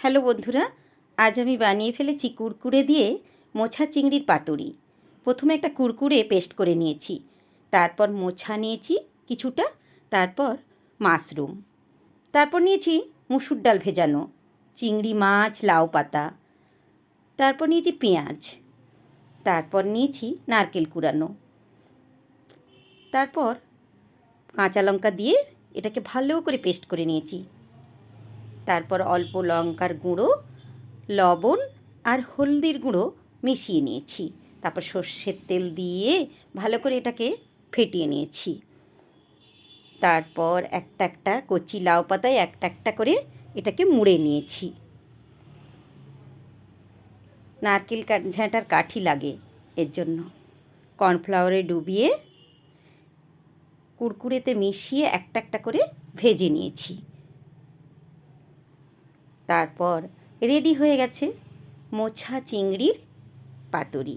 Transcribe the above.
Hello বন্ধুরা, আজ আমি বানিয়ে ফেলেছি কুরকুরে দিয়ে মোছা চিংড়ির পাতুরি। প্রথমে একটা কুরকুরে পেস্ট করে নিয়েছি, তারপর মোছা নিয়েছি কিছুটা, তারপর মাশরুম। তারপর নিয়েছি মুসুর ডাল ভেজানো, চিংড়ি মাছ, লাউ পাতা, তারপর নিয়েছি পেঁয়াজ, তারপর নিয়েছি নারকেল কুড়ানো। তারপর কাঁচা লঙ্কা দিয়ে এটাকে ভালো করে পেস্ট করে নিয়েছি। তারপর অল্প লঙ্কার গুঁড়ো, লবণ আর হলদির গুঁড়ো মিশিয়ে নিয়েছি। তারপর সর্ষের তেল দিয়ে ভালো করে এটাকে ফেটিয়ে নিয়েছি। তারপর একটা একটা কচি লাউ পাতায় একটা একটা করে এটাকে মুড়ে নিয়েছি। নারকেল ঝাঁটার কাঠি লাগে এর জন্য। কর্নফ্লাওয়ারে ডুবিয়ে কুরকুরেতে মিশিয়ে একটা একটা করে ভেজে নিয়েছি। তারপর রেডি হয়ে গেছে মোছা চিংড়ির পাতুরি।